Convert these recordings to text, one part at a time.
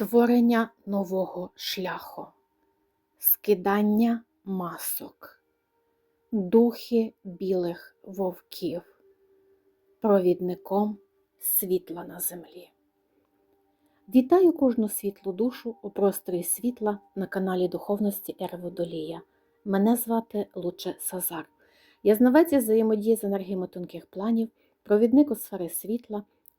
Творення нового шляху, скидання масок, духи білих вовків, провідником світла на землі. Вітаю кожну світлу душу у просторі світла на каналі Духовності Ери Водолія. Мене звати Луче Сазар. Я знавець взаємодії з енергіями тонких планів, провідник у сфери світла,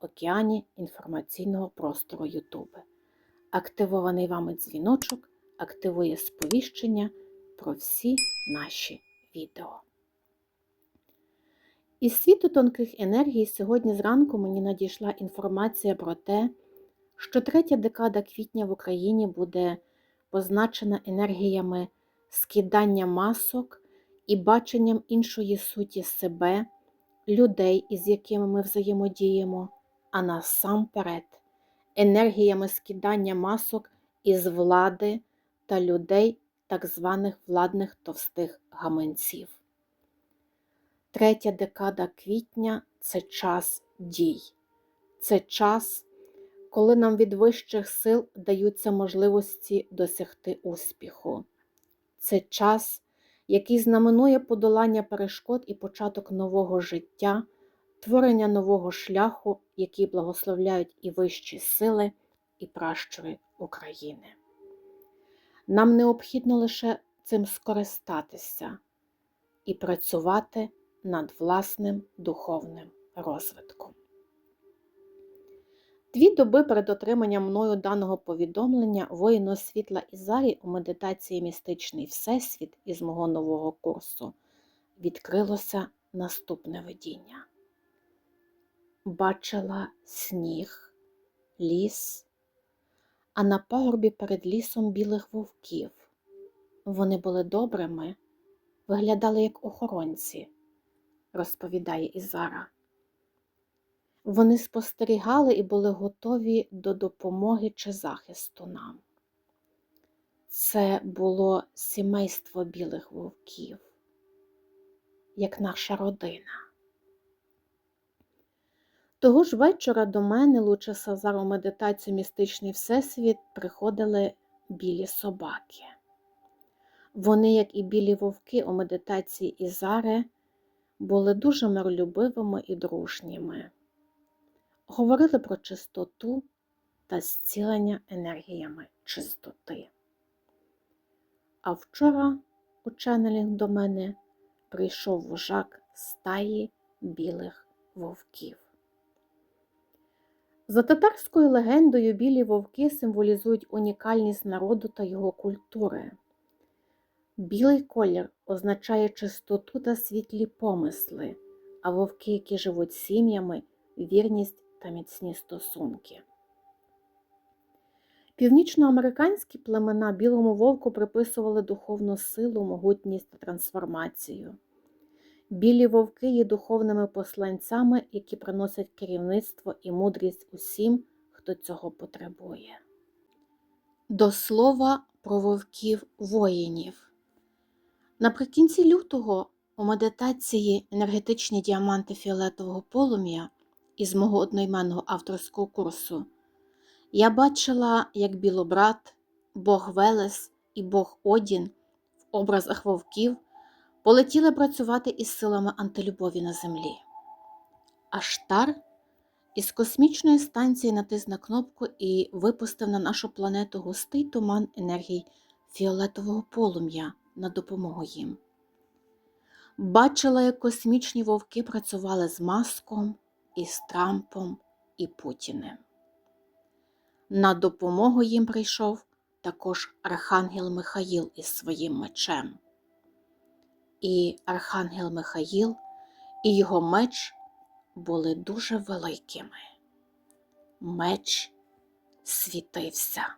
океані інформаційного простору YouTube. Активований вами дзвіночок активує сповіщення про всі наші відео. Із світу тонких енергій сьогодні зранку мені надійшла інформація про те, що третя декада квітня в Україні буде позначена енергіями скидання масок і баченням іншої суті себе, людей, із якими ми взаємодіємо, а насамперед енергіями скидання масок із влади та людей так званих владних товстих гаманців. Третя декада квітня це час дій, це час, коли нам від вищих сил даються можливості досягти успіху. Це час, який знаменує подолання перешкод і початок нового життя, творення нового шляху, який благословляють і вищі сили, і пращури України. Нам необхідно лише цим скористатися і працювати над власним духовним розвитком. Дві доби перед отриманням мною даного повідомлення воїну світла Ізарі у медитації Містичний Всесвіт із мого нового курсу відкрилося наступне видіння. Бачила сніг, ліс, а на пагорбі перед лісом білих вовків. Вони були добрими, виглядали як охоронці, розповідає Ізара. Вони спостерігали і були готові до допомоги чи захисту нам. Це було сімейство білих вовків, як наша родина. Того ж вечора до мене, Луче Сазар у медитацію Містичний Всесвіт, приходили білі собаки. Вони, як і білі вовки у медитації Ізари, були дуже миролюбивими і дружніми говорили про чистоту та зцілення енергіями чистоти. А вчора у ченелінг до мене прийшов вожак стаї білих вовків. За татарською легендою, білі вовки символізують унікальність народу та його культури. Білий колір означає чистоту та світлі помисли, а вовки, які живуть сім'ями, вірність та міцні стосунки. Північноамериканські племена білому вовку приписували духовну силу, могутність та трансформацію. Білі вовки є духовними посланцями, які приносять керівництво і мудрість усім, хто цього потребує. До слова про вовків воїнів. Наприкінці лютого у медитації енергетичні діаманти фіолетового полум'я із мого одноіменного авторського курсу, я бачила, як білобрат, Бог Велес і Бог Одін в образах вовків полетіли працювати із силами антилюбові на землі. Аштар із космічної станції натис на кнопку і випустив на нашу планету густий туман енергій фіолетового полум'я на допомогу їм. Бачила, як космічні вовки працювали з маском, із Трампом і Путіним. На допомогу їм прийшов також Архангел Михаїл із своїм мечем. І Архангел Михаїл і його меч були дуже великими. Меч світився.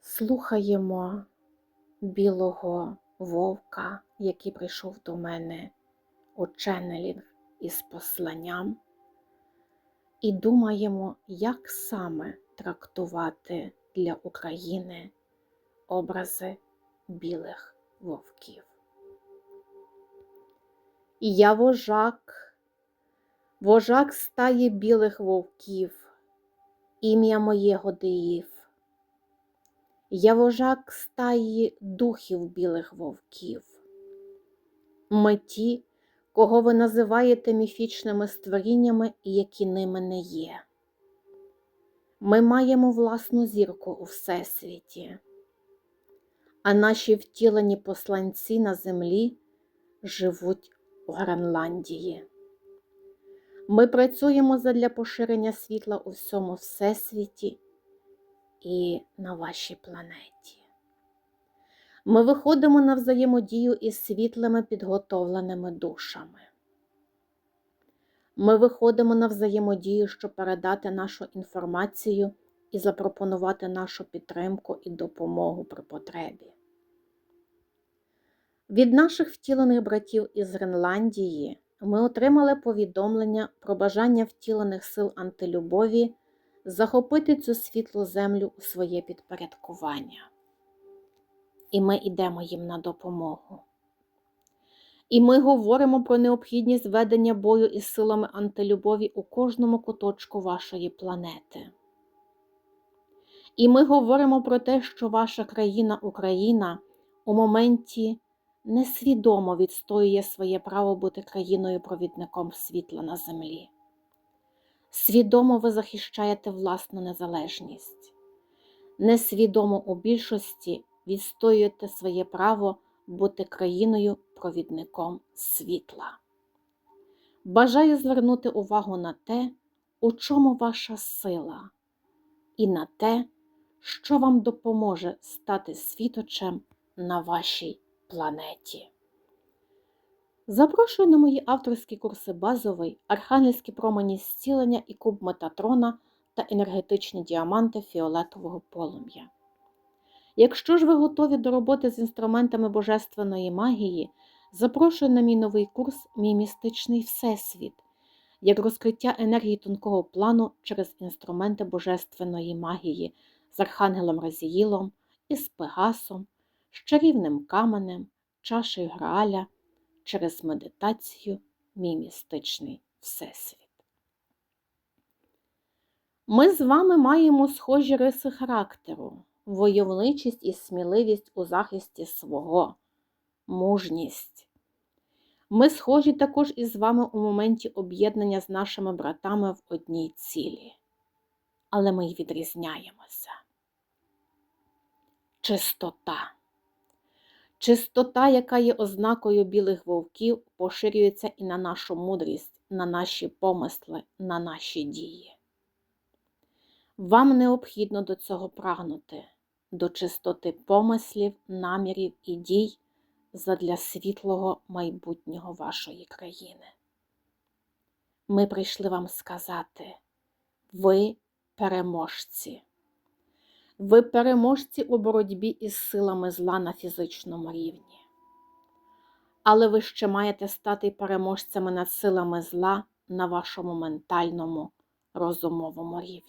слухаємо білого вовка, який прийшов до мене у ченнелінг із посланням, і думаємо, як саме трактувати для України образи білих вовків. І я вожак, вожак стає білих вовків, ім'я моє Годиїв. Я вожак стаї духів білих вовків. Ми ті, кого ви називаєте міфічними створіннями які ними не є. Ми маємо власну зірку у Всесвіті, а наші втілені посланці на землі живуть Гренландії. Ми працюємо задля поширення світла у всьому Всесвіті і на вашій планеті. Ми виходимо на взаємодію із світлими підготовленими душами. Ми виходимо на взаємодію, щоб передати нашу інформацію і запропонувати нашу підтримку і допомогу при потребі. Від наших втілених братів із Гренландії ми отримали повідомлення про бажання втілених сил антилюбові захопити цю світлу землю у своє підпорядкування. І ми йдемо їм на допомогу. І ми говоримо про необхідність ведення бою із силами антилюбові у кожному куточку вашої планети. І ми говоримо про те, що ваша країна Україна у моменті несвідомо відстоює своє право бути країною-провідником світла на землі. Свідомо ви захищаєте власну незалежність, несвідомо у більшості відстоюєте своє право бути країною-провідником світла. Бажаю звернути увагу на те, у чому ваша сила, і на те, що вам допоможе стати світочем на вашій планеті. Запрошую на мої авторські курси базовий, архангельські промені зцілення і куб Метатрона та енергетичні діаманти фіолетового полум'я. Якщо ж ви готові до роботи з інструментами божественної магії, запрошую на мій новий курс Мій містичний Всесвіт, як розкриття енергії тонкого плану через інструменти божественної магії з Архангелом Разіїлом, із Пегасом, з чарівним каменем, чашею Грааля через медитацію Мій містичний Всесвіт. Ми з вами маємо схожі риси характеру, войовничість і сміливість у захисті свого, мужність. Ми схожі також із вами у моменті об'єднання з нашими братами в одній цілі, але ми й відрізняємося. Чистота. Чистота, яка є ознакою білих вовків, поширюється і на нашу мудрість, на наші помисли, на наші дії. Вам необхідно до цього прагнути, до чистоти помислів, намірів і дій задля світлого майбутнього вашої країни. Ми прийшли вам сказати, ви переможці. Ви переможці у боротьбі із силами зла на фізичному рівні. Але ви ще маєте стати переможцями над силами зла на вашому ментальному, розумовому рівні.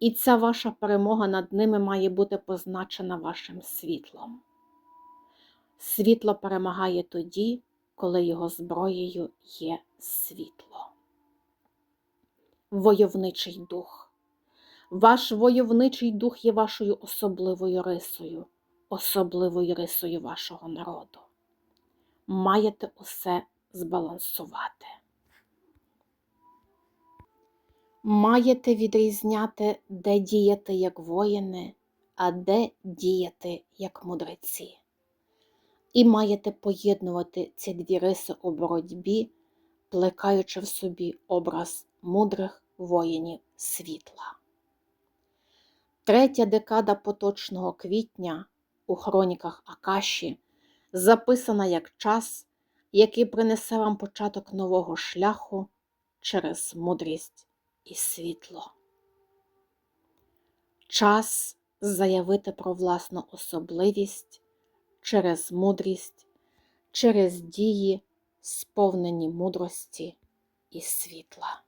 І ця ваша перемога над ними має бути позначена вашим світлом. Світло перемагає тоді, коли його зброєю є світло. Войовничий дух. Ваш войовничий дух є вашою особливою рисою, особливою рисою вашого народу. Маєте усе збалансувати. Маєте відрізняти, де діяти як воїни, а де діяти як мудреці. І маєте поєднувати ці дві риси у боротьбі, плекаючи в собі образ мудрих воїнів світла. Третя декада поточного квітня у хроніках Акаші записана як час, який принесе вам початок нового шляху через мудрість і світло. Час, заявити про власну особливість через мудрість, через дії, сповнені мудрості і світла.